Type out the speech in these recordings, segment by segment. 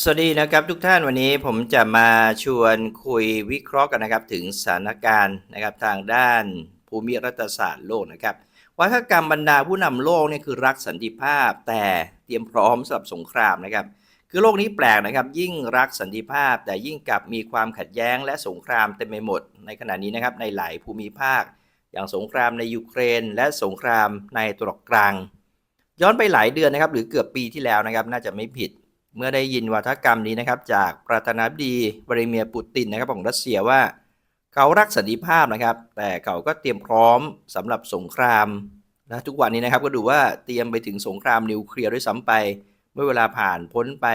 สวัสดีนะครับทุกท่านวันนี้ผมจะมาชวนคุยวิเคราะห์กันนะครับถึงสถานการณ์นะครับทางด้านภูมิรัฐศาสตร์โลกนะครับวัฒกรรมบรรดาผู้นำโลกนี่คือรักสันติภาพ แต่เตรียมพร้อมสำหรับสงครามนะครับ คือโลกนี้แปลกนะครับ ยิ่งรักสันติภาพ แต่ยิ่งกลับมีความขัดแย้งและสงครามเต็มไปหมด ในขณะนี้นะครับในหลายภูมิภาค อย่างสงครามในยูเครน และสงครามในตะวันออกกลาง ย้อนไปหลายเดือนนะครับหรือเกือบปีที่แล้วนะครับน่าจะไม่ผิด เมื่อได้ยินวัฒกรรมนี้นะครับ จากประธานาธิบดีวลาดิเมียร์ปูตินนะครับของรัสเซียว่า เขารักสันติภาพนะครับ แต่เขาก็เตรียมพร้อมสำหรับสงครามและทุกวันนี้นะครับก็ดูว่าเตรียมไปถึงสงครามนิวเคลียร์ด้วยซ้ำไป เมื่อเวลาผ่านพ้นไป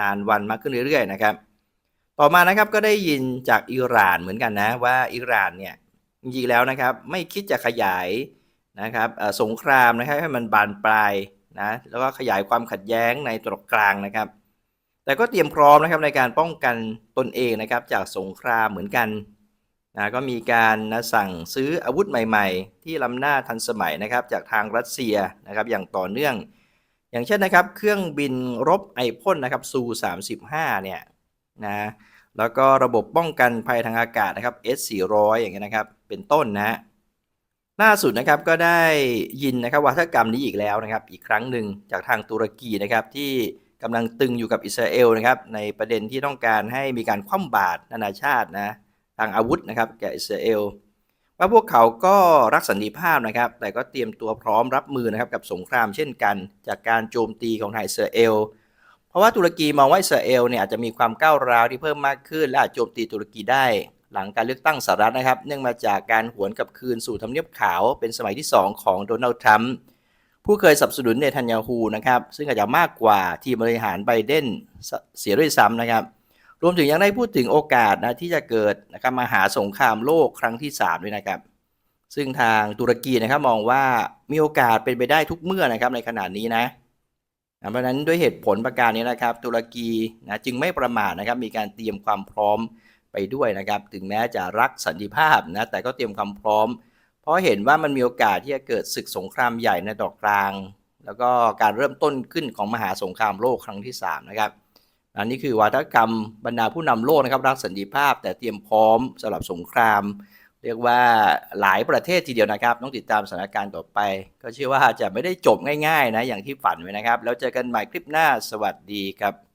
นานวันมากขึ้นเรื่อยๆนะครับต่อมานะครับก็ได้ยินจากอิหร่านเหมือนกันนะว่าอิหร่านเนี่ยจริงๆแล้วนะครับไม่คิดจะขยายนะครับสงครามนะครับให้มันบานปลายนะแล้วก็ขยายความขัดแย้งในตะวันออกกลางนะครับ แต่ก็เตรียมพร้อมนะครับในการป้องกันตนเองนะครับจากสงครามเหมือนกันนะก็มีการนะสั่งซื้ออาวุธใหม่ๆ ที่ล้ำหน้าทันสมัยนะครับจากทางรัสเซียนะครับอย่างต่อเนื่อง อย่างเช่นนะครับเครื่องบินรบไอพ่นนะครับซู 35 เนี่ยนะแล้วก็ระบบป้องกันภัยทางอากาศนะครับ S400 อย่างเงี้ยนะครับเป็นต้นนะฮะล่าสุดนะครับก็ได้ยินนะครับวัฒกรรมนี้อีกแล้วนะครับ อีกครั้งหนึ่งจากทางตุรกีนะครับที่ กำลังตึงอยู่กับอิสราเอลนะครับในประเด็นที่ต้องการให้มีการคว่ำบาตรนานาชาตินะทางอาวุธนะครับแก่อิสราเอลว่าพวกเขาก็รักสันติภาพนะครับ แต่ก็เตรียมตัวพร้อมรับมือนะครับกับสงครามเช่นกันจากการโจมตีของทางอิสราเอลเพราะว่าตุรกีมองว่าอิสราเอลเนี่ยอาจจะมีความก้าวร้าวที่เพิ่มมากขึ้น และอาจโจมตีตุรกีได้ หลังการเลือกตั้งสหรัฐนะครับ เนื่องมาจากการหวนกลับคืนสู่ทำเนียบขาวเป็นสมัยที่ 2 ของโดนัลด์ทรัมป์ ผู้เคยสนับสนุนเนทันยาฮูนะครับ ซึ่งอาจจะมากกว่าทีมบริหารไบเดนเสียด้วยซ้ำนะครับ รวมถึงยังได้พูดถึงโอกาสนะที่จะเกิดนะครับมหาสงครามโลกครั้งที่ 3 ด้วยนะครับ ซึ่งทางตุรกีนะครับมองว่ามีโอกาสเป็นไปได้ทุกเมื่อนะครับในขณะนี้นะเพราะนั้นด้วยเหตุผลประการนี้นะครับ ตุรกีนะจึงไม่ประมาทนะครับ มีการเตรียมความพร้อมไปด้วยนะครับ ถึงแม้จะรักสันติภาพนะแต่ก็เตรียมความพร้อม เพราะเห็นว่ามันมีโอกาสที่จะเกิดศึกสงครามใหญ่ในดอกกลาง แล้วก็การเริ่มต้นขึ้นของมหาสงครามโลกครั้งที่ 3 นะครับอันนี้คือวาทกรรมบรรดาผู้นำโลกนะครับรักสันติภาพแต่เตรียมพร้อมสำหรับสงคราม เรียกว่าหลายประเทศทีเดียวนะครับ ต้องติดตามสถานการณ์ต่อไป ก็เชื่อว่าจะไม่ได้จบง่ายๆนะอย่างที่ฝันไว้นะครับ แล้วเจอกันใหม่คลิปหน้าสวัสดีครับ